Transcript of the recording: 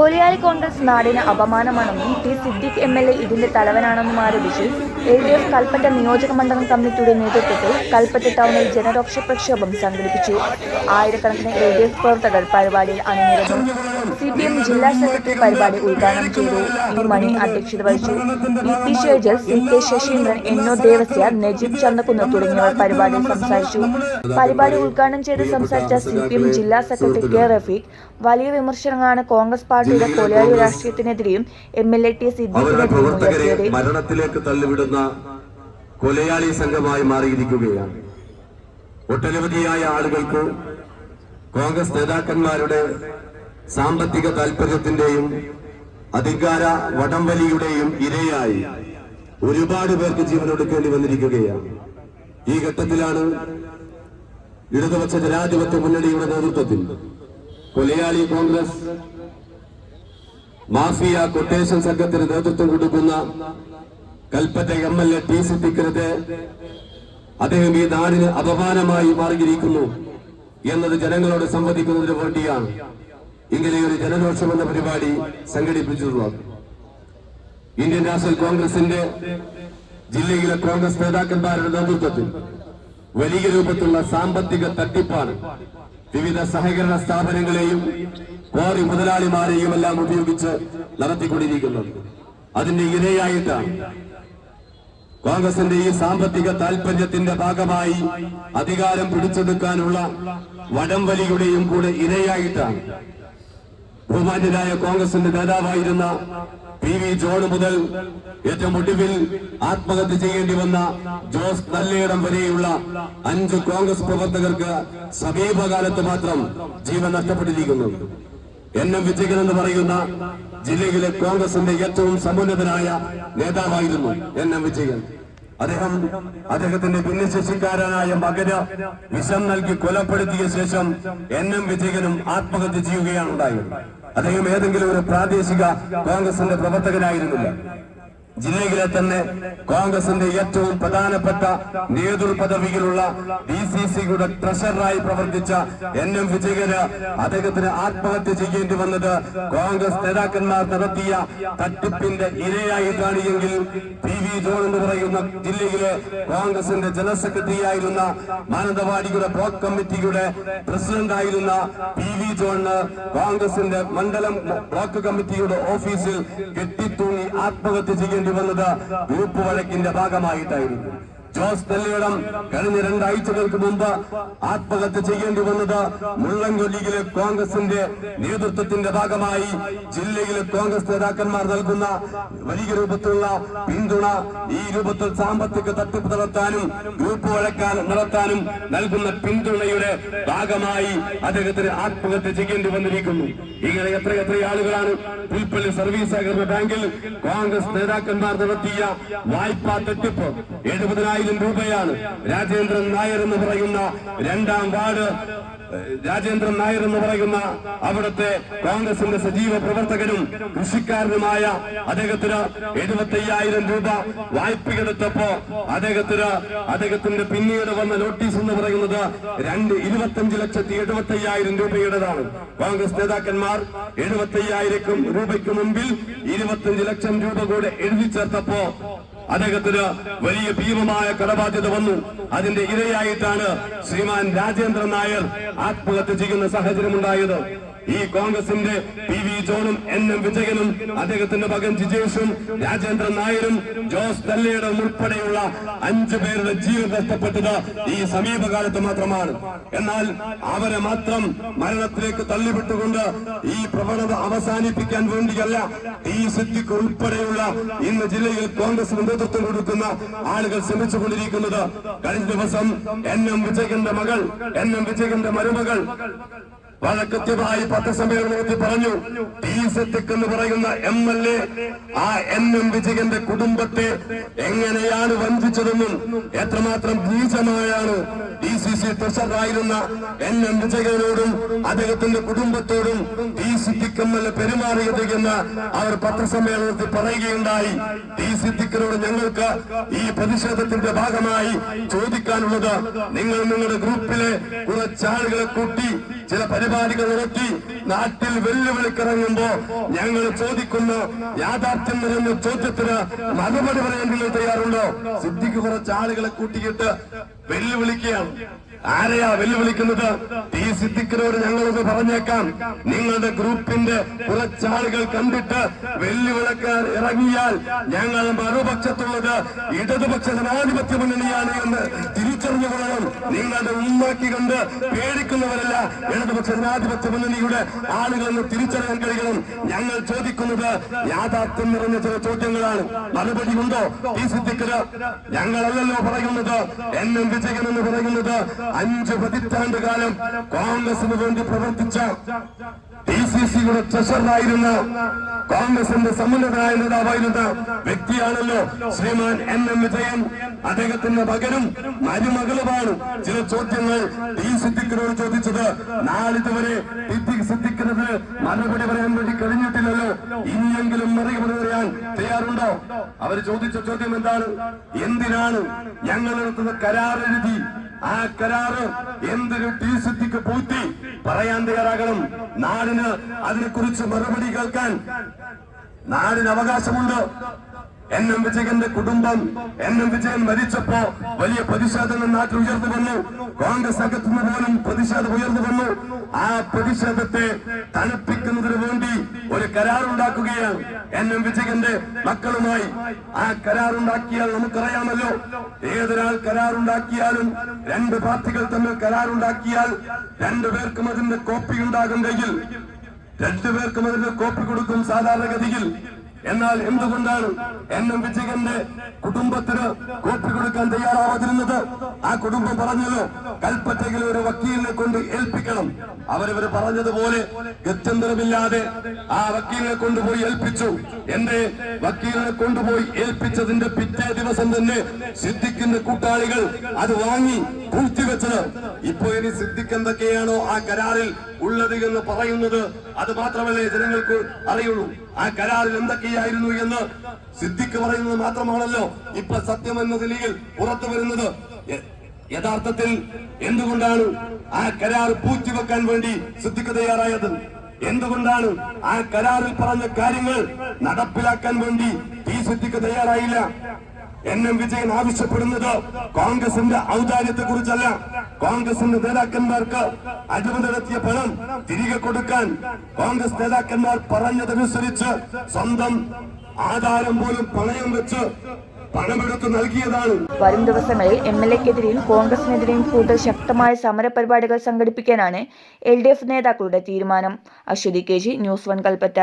കൊലിയാലി കോൺഗ്രസ് നാടിന് അപമാനമാണെന്നും T Siddique M L A ഇതിന്റെ തലവനാണെന്നും ആരോപിച്ച് എൽ ഡി എഫ് കൽപ്പറ്റ നിയോജക മണ്ഡലം കമ്മിറ്റിയുടെ നേതൃത്വത്തിൽ കൽപ്പറ്റ ടൗണിൽ ജനരോക്ഷ പ്രക്ഷോഭം സംഘടിപ്പിച്ചു. ആയിരക്കണക്കിന് എൽ ഡി എഫ് പ്രവർത്തകർ പരിപാടിയിൽ അണിനിരന്നു. സി പി എം ജില്ലാ സെക്രട്ടറി പരിപാടി ഉദ്ഘാടനം ചെയ്തു. മണി അധ്യക്ഷത വഹിച്ചു. E P Shejal C K Saseendran N O Devasya Najeeb Chanthakkunnu തുടങ്ങിയവർ പരിപാടിയിൽ സംസാരിച്ചു. പരിപാടി ഉദ്ഘാടനം ചെയ്ത് സംസാരിച്ച സി പി എം ജില്ലാ സെക്രട്ടറി കെ റഫീഖ് വലിയ വിമർശനങ്ങളാണ് കോൺഗ്രസ് പാർട്ടിയുടെ കൊലയാളി രാഷ്ട്രീയത്തിനെതിരെയും എം എൽ എ ടി സിദ്ദീഖിനെതിരെയും ഉയർത്തിയത് മരണത്തിലേക്ക് തള്ളിവിടുന്ന കൊലയാളി സംഘമായി മാറിയിരിക്കുകയാണ്. ഒട്ടനവധിയായ ആളുകൾക്ക് കോൺഗ്രസ് നേതാക്കന്മാരുടെ സാമ്പത്തിക താൽപര്യത്തിന്റെയും അധികാര വടംവലിയുടെയും ഇരയായി ഒരുപാട് പേർക്ക് ജീവനൊടുക്കേണ്ടി വന്നിരിക്കുകയാണ്. ഈ ഘട്ടത്തിലാണ് ഇടതുപക്ഷ ജനാധിപത്യ മുന്നണിയുടെ നേതൃത്വത്തിൽ കൊലയാളി കോൺഗ്രസ് മാഫിയ കൊട്ടേഷൻ സംഘത്തിന് നേതൃത്വം കൊടുക്കുന്ന Kalpetta M L A T സിദ്ദിഖിനെതിരെ അദ്ദേഹം ഈ നാടിന് അപമാനമായി മാറിയിരിക്കുന്നു എന്നത് ജനങ്ങളോട് സംവദിക്കുന്നതിന് വേണ്ടിയാണ് ഇങ്ങനെ ഒരു ജനരോഷം എന്ന പരിപാടി സംഘടിപ്പിച്ചിട്ടുള്ളത് ഇന്ത്യൻ നാഷണൽ കോൺഗ്രസിന്റെ ജില്ലയിലെ കോൺഗ്രസ് നേതാക്കന്മാരുടെ നേതൃത്വത്തിൽ വലിയ രൂപത്തിലുള്ള സാമ്പത്തിക തട്ടിപ്പാണ് വിവിധ സഹകരണ സ്ഥാപനങ്ങളെയും ക്വാറി മുതലാളിമാരെയും എല്ലാം ഉപയോഗിച്ച് നടത്തിക്കൊണ്ടിരിക്കുന്നത് അതിന്റെ ഇരയായിട്ടാണ് കോൺഗ്രസിന്റെ ഈ സാമ്പത്തിക താൽപര്യത്തിന്റെ ഭാഗമായി അധികാരം പിടിച്ചെടുക്കാനുള്ള വടംവലിയുടെയും കൂടെ ഇരയായിട്ടാണ് ബഹുമാന്യനായ കോൺഗ്രസിന്റെ നേതാവായിരുന്ന പി വി ജോൺ മുതൽ ഏറ്റവും ഒടുവിൽ ആത്മഹത്യ ചെയ്യേണ്ടി വന്ന ജോസ് നല്ലേടം വരെയുള്ള അഞ്ച് കോൺഗ്രസ് പ്രവർത്തകർക്ക് സമീപകാലത്ത് മാത്രം ജീവൻ നഷ്ടപ്പെട്ടിരിക്കുന്നു. എൻ എം വിജയൻ എന്ന് പറയുന്ന ജില്ലയിലെ കോൺഗ്രസിന്റെ ഏറ്റവും സമുന്നതനായ നേതാവായിരുന്നു എൻ എം വിജയൻ. അദ്ദേഹം അദ്ദേഹത്തിന്റെ ഭിന്നശേഷിക്കാരനായ മകന് വിഷം നൽകി കൊലപ്പെടുത്തിയ ശേഷം എൻ എം വിജയനും ആത്മഹത്യ ചെയ്യുകയാണ് ഉണ്ടായത്. അദ്ദേഹം ഏതെങ്കിലും ഒരു പ്രാദേശിക കോൺഗ്രസിന്റെ പ്രവർത്തകനായിരുന്നില്ല. ജില്ലയിലെ തന്നെ കോൺഗ്രസിന്റെ ഏറ്റവും പ്രധാനപ്പെട്ട നേതൃപദവിയിലുള്ള ഡി സി സിയുടെ ട്രഷററായി പ്രവർത്തിച്ച എൻ എം വിജയകര് അദ്ദേഹത്തിന് ആത്മഹത്യ ചെയ്യേണ്ടി വന്നത് കോൺഗ്രസ് നേതാക്കന്മാർ നടത്തിയ തട്ടിപ്പിന്റെ ഇരയായിട്ടാണ് എങ്കിൽ പി വി ജോൺ എന്ന് പറയുന്ന ജില്ലയിലെ കോൺഗ്രസിന്റെ ജനറൽ സെക്രട്ടറിയായിരുന്ന മാനന്തവാടിയുടെ ബ്ലോക്ക് കമ്മിറ്റിയുടെ പ്രസിഡന്റായിരുന്ന പി വി ജോണിന് കോൺഗ്രസിന്റെ മണ്ഡലം ബ്ലോക്ക് കമ്മിറ്റിയുടെ ഓഫീസിൽ കെട്ടിത്തൂങ്ങി ആത്മഹത്യ ചെയ്യേണ്ടി വന്നത് ഗ്രൂപ്പ് വഴക്കിന്റെ ഭാഗമായിട്ടായിരുന്നു. ജോസ് തെല്ലിടം കഴിഞ്ഞ രണ്ടാഴ്ചകൾക്ക് മുമ്പ് ആത്മഹത്യ ചെയ്യേണ്ടി വന്നത് മുള്ളൻകൊല്ലിയിലെ കോൺഗ്രസിന്റെ നേതൃത്വത്തിന്റെ ഭാഗമായി ജില്ലയിലെ കോൺഗ്രസ് നേതാക്കന്മാർ നൽകുന്ന വലിയ രൂപത്തിലുള്ള പിന്തുണ ഈ രൂപത്തിൽ സാമ്പത്തിക തട്ടിപ്പ് നടത്താനും ഗ്രൂപ്പ് വഴക്കാൻ നടത്താനും നൽകുന്ന പിന്തുണയുടെ ഭാഗമായി അദ്ദേഹത്തിന് ആത്മഹത്യ ചെയ്യേണ്ടി വന്നിരിക്കുന്നു. ഇങ്ങനെ എത്ര എത്ര ആളുകളാണ് പുൽപ്പള്ളി സർവീസ് സഹകരണ ബാങ്കിൽ കോൺഗ്രസ് നേതാക്കന്മാർ നടത്തിയ വായ്പാ തട്ടിപ്പ്. എഴുപതിനായിരം രൂപയാണ് രാജേന്ദ്രൻ നായർ എന്ന് പറയുന്ന രണ്ടാം വാർഡ്. രാജേന്ദ്രൻ നായർ എന്ന് പറയുന്ന അവിടുത്തെ കോൺഗ്രസിന്റെ സജീവ പ്രവർത്തകരും കൃഷിക്കാരനുമായ അദ്ദേഹത്തിന് എഴുപത്തയ്യായിരം രൂപ വായ്പയെടുത്തപ്പോ അദ്ദേഹത്തിന് അദ്ദേഹത്തിന്റെ പിന്നീട് വന്ന നോട്ടീസ് എന്ന് പറയുന്നത് രണ്ട് ഇരുപത്തഞ്ച് ലക്ഷത്തി എഴുപത്തി അയ്യായിരം രൂപയുടേതാണ്. കോൺഗ്രസ് നേതാക്കന്മാർ എഴുപത്തയ്യായിരം രൂപയ്ക്ക് മുമ്പിൽ ഇരുപത്തഞ്ച് ലക്ഷം രൂപ കൂടെ എഴുതി ചേർത്തപ്പോ അദ്ദേഹത്തിന് വലിയ ഭീമമായ കടബാധ്യത വന്നു. അതിന്റെ ഇരയായിട്ടാണ് ശ്രീമാൻ രാജേന്ദ്രൻ നായർ ആത്മഹത്യ ചെയ്യുന്ന സാഹചര്യം സാഹചര്യമുണ്ടായത്. ഈ കോൺഗ്രസിന്റെ പി വി ജോണും എൻ എം വിജയനും അദ്ദേഹത്തിന്റെ മകൻ ജിജേഷും രാജേന്ദ്രൻ നായരും ജോസ് തല്ലയുടെ ഉൾപ്പെടെയുള്ള അഞ്ചു പേരുടെ ജീവൻ നഷ്ടപ്പെട്ടത് ഈ സമീപകാലത്ത് മാത്രമാണ്. എന്നാൽ അവരെ മാത്രം മരണത്തിലേക്ക് തള്ളിവിട്ടുകൊണ്ട് ഈ പ്രവണത അവസാനിപ്പിക്കാൻ വേണ്ടിയല്ല ഈ സിദ്ദിഖ് ഉൾപ്പെടെയുള്ള ഇന്ന് ജില്ലയിൽ കോൺഗ്രസ് നേതൃത്വം കൊടുക്കുന്ന ആളുകൾ ശ്രമിച്ചുകൊണ്ടിരിക്കുന്നത്. കഴിഞ്ഞ ദിവസം എൻ എം വിജയന്റെ മകൾ എൻ എം വിജയന്റെ മരുമകൾ വളരെ കൃത്യമായി പത്രസമ്മേളനത്തിൽ പറഞ്ഞു. ടി സിദ്ദിഖ് എന്ന് പറയുന്ന എം എൽ എ ആ എൻ എം വിജയന്റെ കുടുംബത്തെ എങ്ങനെയാണ് വഞ്ചിച്ചതെന്നും എത്രമാത്രം നീചമായാണ് ഡി സി സി ട്രഷറായിരുന്ന എൻ എം വിജയനോടും അദ്ദേഹത്തിന്റെ കുടുംബത്തോടും T Siddique M L A പെരുമാറിയത് എന്ന് അവർ പത്രസമ്മേളനത്തിൽ പറയുകയുണ്ടായി. ടി സിദ്ദിഖിനോട് ഞങ്ങൾക്ക് ഈ പ്രതിഷേധത്തിന്റെ ഭാഗമായി ചോദിക്കാനുള്ളത് നിങ്ങൾ നിങ്ങളുടെ ഗ്രൂപ്പിലെ കുറച്ചാളുകളെ കൂട്ടി ചില പരിപാടി പരിപാടികൾ നടത്തി നാട്ടിൽ വെല്ലുവിളിക്കിറങ്ങുമ്പോ ഞങ്ങൾ ചോദിക്കുന്ന യാഥാർത്ഥ്യം നിറഞ്ഞ ചോദ്യത്തിന് മറുപടി പറയാൻ നിങ്ങൾ തയ്യാറുണ്ടോ? സിദ്ധിക്ക് കുറച്ച് ആളുകളെ കൂട്ടിയിട്ട് വെല്ലുവിളിക്കുകയാണ്. ആരെയാ വെല്ലുവിളിക്കുന്നത്? ടി സിദ്ദിഖിനോട് ഞങ്ങളൊന്ന് പറഞ്ഞേക്കാം. നിങ്ങളുടെ ഗ്രൂപ്പിന്റെ കുറച്ചാളുകൾ കണ്ടിട്ട് വെല്ലുവിളക്കാൻ ഇറങ്ങിയാൽ ഞങ്ങൾ മറുപക്ഷത്തുള്ളത് ഇടതുപക്ഷ ജനാധിപത്യ മുന്നണിയാണ് എന്ന് തിരിച്ചറിഞ്ഞുകൊള്ളണം നിങ്ങളുടെ ഉമ്മാക്കി കണ്ട് പേടിക്കുന്നവരല്ല ഇടതുപക്ഷ ജനാധിപത്യ മുന്നണിയുടെ ആളുകളെന്ന് തിരിച്ചറിയാൻ കഴിയണം. ഞങ്ങൾ ചോദിക്കുന്നത് യാഥാർത്ഥ്യം നിറഞ്ഞ ചില ചോദ്യങ്ങളാണ്. മറുപടി ഉണ്ടോ? ഈ സിദ്ദിഖിന് ഞങ്ങളല്ലല്ലോ പറയുന്നത്. എൻ എം വിജയൻ എന്ന് പറയുന്നത്? അഞ്ച് പതിറ്റാണ്ട് കാലം കോൺഗ്രസിന് വേണ്ടി പ്രവർത്തിച്ച ഡി സി സിയുടെ ട്രഷറായിരുന്ന കോൺഗ്രസിന്റെ സമുന്നതനായ നേതാവായിരുന്ന വ്യക്തിയാണല്ലോ ശ്രീമാൻ എൻ എം വിജയൻ. അദ്ദേഹത്തിന്റെ മകനും മരുമകളുമാണ് ചില ചോദ്യങ്ങൾ ഡി സിദ്ദിഖിനോട് ചോദിച്ചത്. നാളിതുവരെ സിദ്ദിഖ് സിദ്ദിഖിനത് മറുപടി പറയാൻ വേണ്ടി കഴിഞ്ഞിട്ടില്ലല്ലോ. ഇനിയെങ്കിലും മറുപടി പറയാൻ തയ്യാറുണ്ടോ? അവർ ചോദിച്ച ചോദ്യം എന്താണ്? എന്തിനാണ് ഞങ്ങൾ നടത്തുന്ന കരാർ എഴുതി ആ കരാറ് എന്തൊരു ടി സിദ്ദിഖ് പൂത്തി പറയാൻ തയ്യാറാകണം. നാടിന് അതിനെക്കുറിച്ച് മറുപടി കേൾക്കാൻ നാടിന് അവകാശമുണ്ട്. എൻ എം വിജയന്റെ കുടുംബം എൻ എം വിജയൻ മരിച്ചപ്പോ വലിയ പ്രതിഷേധങ്ങൾ നാട്ടിൽ ഉയർന്നു വന്നു. കോൺഗ്രസ് അകത്തുനിന്ന് പോലും പ്രതിഷേധം ഉയർന്നു വന്നു. ആ പ്രതിഷേധത്തെ തണുപ്പിക്കുന്നതിന് വേണ്ടി ഒരു കരാറുണ്ടാക്കുകയാണ് എൻ എം വിജയന്റെ മക്കളുമായി. ആ കരാറുണ്ടാക്കിയാൽ നമുക്കറിയാമല്ലോ. ഏതൊരാൾ കരാറുണ്ടാക്കിയാലും രണ്ട് പാർട്ടികൾ തമ്മിൽ കരാറുണ്ടാക്കിയാൽ രണ്ടുപേർക്കും അതിന്റെ കോപ്പി ഉണ്ടാകുന്നെങ്കിൽ രണ്ടുപേർക്കും അതിന്റെ കോപ്പി കൊടുക്കും സാധാരണഗതിയിൽ. എന്നാൽ എന്തുകൊണ്ടാണ് എൻ എം വിജയന്റെ കുടുംബത്തിന് കൊടുക്കാൻ തയ്യാറാവാതിരുന്നത്? ആ കുടുംബം പറഞ്ഞത് കൽപ്പറ്റയിൽ ഒരു വക്കീലിനെ കൊണ്ട് ഏൽപ്പിക്കണം. അവരവർ പറഞ്ഞതുപോലെ ഗത്യന്തരമില്ലാതെ ആ വക്കീലിനെ കൊണ്ടുപോയി ഏൽപ്പിച്ചു. എന്റെ വക്കീലിനെ കൊണ്ടുപോയി ഏൽപ്പിച്ചതിന്റെ പിറ്റേ ദിവസം തന്നെ സിദ്ദിഖിന്റെ കൂട്ടാളികൾ അത് വാങ്ങി പൂഴ്ത്തിവെച്ചത്. ഇപ്പോ ഇനി സിദ്ദിഖ് എന്തൊക്കെയാണോ ആ കരാറിൽ ഉള്ളത് എന്ന് പറയുന്നത് അത് മാത്രമല്ലേ ജനങ്ങൾക്ക് അറിയുള്ളൂ. ആ കരാറിൽ എന്തൊക്കെയായിരുന്നു എന്ന് സിദ്ദിഖ് പറയുന്നത് മാത്രമാണല്ലോ ഇപ്പൊ സത്യം എന്ന നിലയിൽ പുറത്തു വരുന്നത്. യഥാർത്ഥത്തിൽ എന്തുകൊണ്ടാണ് ആ കരാർ പൂഴ്ത്തിവെക്കാൻ വേണ്ടി സിദ്ദിഖ് തയ്യാറായത്? എന്തുകൊണ്ടാണ് ആ കരാറിൽ പറഞ്ഞ കാര്യങ്ങൾ നടപ്പിലാക്കാൻ വേണ്ടി ഈ സിദ്ദിഖ് തയ്യാറായില്ല? എൻ എം വിജയൻ ആവശ്യപ്പെടുന്നത് കോൺഗ്രസിന്റെ ഔദാര്യത്തെ കുറിച്ചല്ല കോൺഗ്രസിന്റെ നേതാക്കന്മാർക്ക് അഴിമതി നടത്തിയ പണം തിരികെ കൊടുക്കാൻ കോൺഗ്രസ് നേതാക്കന്മാർ പറഞ്ഞതനുസരിച്ച് സ്വന്തം ആധാരം പോലും പണയം വെച്ച് നൽകിയതാണ്. വരും ദിവസങ്ങളിൽ എം എൽ എക്കെതിരെയും കോൺഗ്രസിനെതിരെയും കൂടുതൽ ശക്തമായ സമര പരിപാടികൾ സംഘടിപ്പിക്കാനാണ് എൽ ഡി എഫ് നേതാക്കളുടെ തീരുമാനം. Aswathy K G news one Kalpetta.